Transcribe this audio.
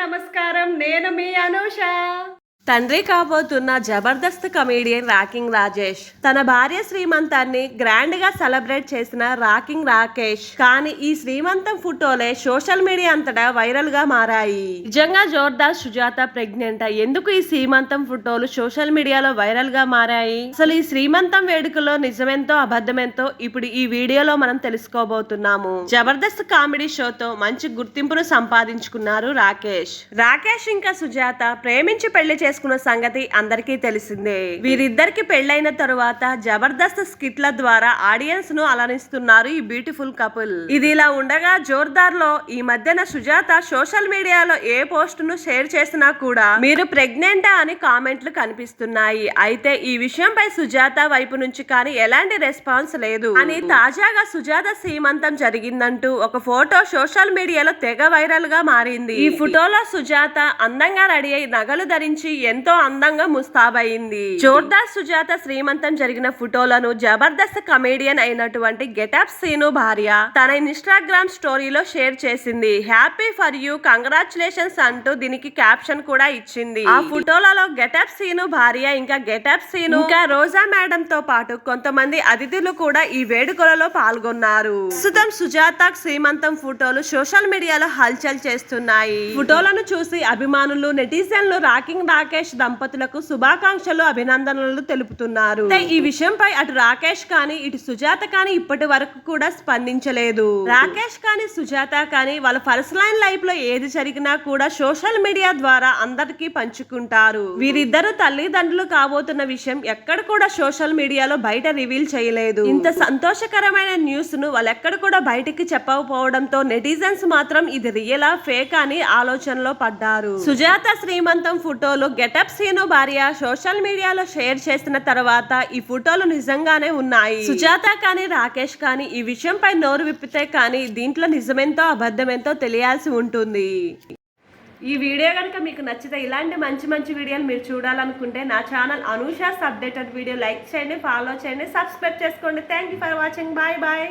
నమస్కారం. నేను మీ అనూష. తండ్రి కాబోతున్న జబర్దస్త్ కమేడియన్ రాకింగ్ రాజేష్. తన భార్య శ్రీమంతాన్ని గ్రాండ్గా సెలబ్రేట్ చేసిన రాకింగ్ రాకేష్. కానీ ఈ శ్రీమంతం ఫోటోలే సోషల్ మీడియా అంతటా వైరల్గా మారాయి. నిజంగా జోర్దార్ సుజాత ప్రెగ్నెంట్? ఎందుకు ఈ శ్రీమంతం ఫోటోలు సోషల్ మీడియాలో వైరల్గా మారాయి? అసలు ఈ శ్రీమంతం వేడుకలో నిజమెంతో అబద్ధమెంతో ఇప్పుడు ఈ వీడియోలో మనం తెలుసుకోబోతున్నాము. జబర్దస్త్ కామెడీ షోతో మంచి గుర్తింపును సంపాదించుకున్నారు రాకేష్. రాకేష్ ఇంకా సుజాత ప్రేమించి పెళ్ళి చేసుకున్న సంగతి అందరికీ తెలిసిందే. వీరిద్దరికి పెళ్ళైన తరువాత జబర్దస్త్ స్కిట్ల ద్వారా ఆడియన్స్ను అలరిస్తున్నారు ఈ బ్యూటిఫుల్ కపుల్. ఇది ఇలా ఉండగా జోర్దార్లో ఈ మధ్యన సుజాత సోషల్ మీడియాలో ఏ పోస్ట్ను షేర్ చేసినా కూడా మీరు ప్రెగ్నెంటా అని కామెంట్లు కనిపిస్తున్నాయి. అయితే ఈ విషయంపై సుజాత వైపు నుంచి కానీ ఎలాంటి రెస్పాన్స్ లేదు. అని తాజాగా సుజాత సీమంతం జరిగిందంటూ ఒక ఫోటో సోషల్ మీడియాలో తెగ వైరల్గా మారింది. ఈ ఫోటోలో సుజాత అందంగా రెడీ అయి నగలు ధరించి ఎంతో అందంగా ముస్తాబయింది. జోర్దార్ సుజాత శ్రీమంతం జరిగిన ఫోటోలను జబర్దస్త్ కమేడియన్ అయినటువంటి గెటప్ సీను భార్య తన ఇన్స్టాగ్రామ్ స్టోరీలో షేర్ చేసింది. హ్యాపీ ఫర్ యూ కంగ్రాచులేషన్స్ అంటూ దీనికి క్యాప్షన్ కూడా ఇచ్చింది. ఆ ఫోటోలలో గెటప్ సీను భార్య ఇంకా గెటప్ సీను ఇంకా రోజా మేడం తో పాటు కొంతమంది అతిథులు కూడా ఈ వేడుకలలో పాల్గొన్నారు. ప్రస్తుతం సుజాత శ్రీమంతం ఫోటోలు సోషల్ మీడియాలో హల్చల్ చేస్తున్నాయి. ఫోటోలను చూసి అభిమానులు నెటిజన్లు రాకింగ్ రాకేష్ దంపతులకు శుభాకాంక్షలు అభినందనలు తెలుపుతున్నారు. ఈ విషయంపై అటు రాకేష్ కానీ ఇటు సుజాత కానీ ఇప్పటి వరకు కూడా స్పందించలేదు. రాకేష్ కానీ సుజాత కానీ వాళ్ళ ఫస్ట్ లైన్ లైఫ్లో ఏది జరిగినా కూడా సోషల్ మీడియా ద్వారా అందరికీ పంచుకుంటారు. వీరిద్దరు తల్లిదండ్రులు కాబోతున్న విషయం ఎక్కడ కూడా సోషల్ మీడియాలో బయట రివీల్ చేయలేదు. ఇంత సంతోషకరమైన న్యూస్ను వాళ్ళు ఎక్కడ కూడా బయటికి చెప్పకపోవడంతో నెటిజన్స్ మాత్రం ఇది రియలా ఫేక్ అని ఆలోచనలో పడ్డారు. సుజాత శ్రీమంతం ఫోటోలు గెటప్ సీను భార్య సోషల్ మీడియాలో షేర్ చేసిన తర్వాత ఈ ఫోటోలు నిజంగానే ఉన్నాయి. సుజాత కానీ రాకేష్ కానీ ఈ విషయంపై నోరు విప్పితే కానీ దీంట్లో నిజమెంతో అబద్ధమెంతో తెలియాల్సి ఉంటుంది. ఈ వీడియో కనుక మీకు నచ్చితే ఇలాంటి మంచి మంచి వీడియోలు మీరు చూడాలనుకుంటే నా channel Anusha's updated video like చేయండి ఫాలో చేయండి సబ్స్క్రైబ్ చేసుకోండి. Thank you for watching. Bye bye.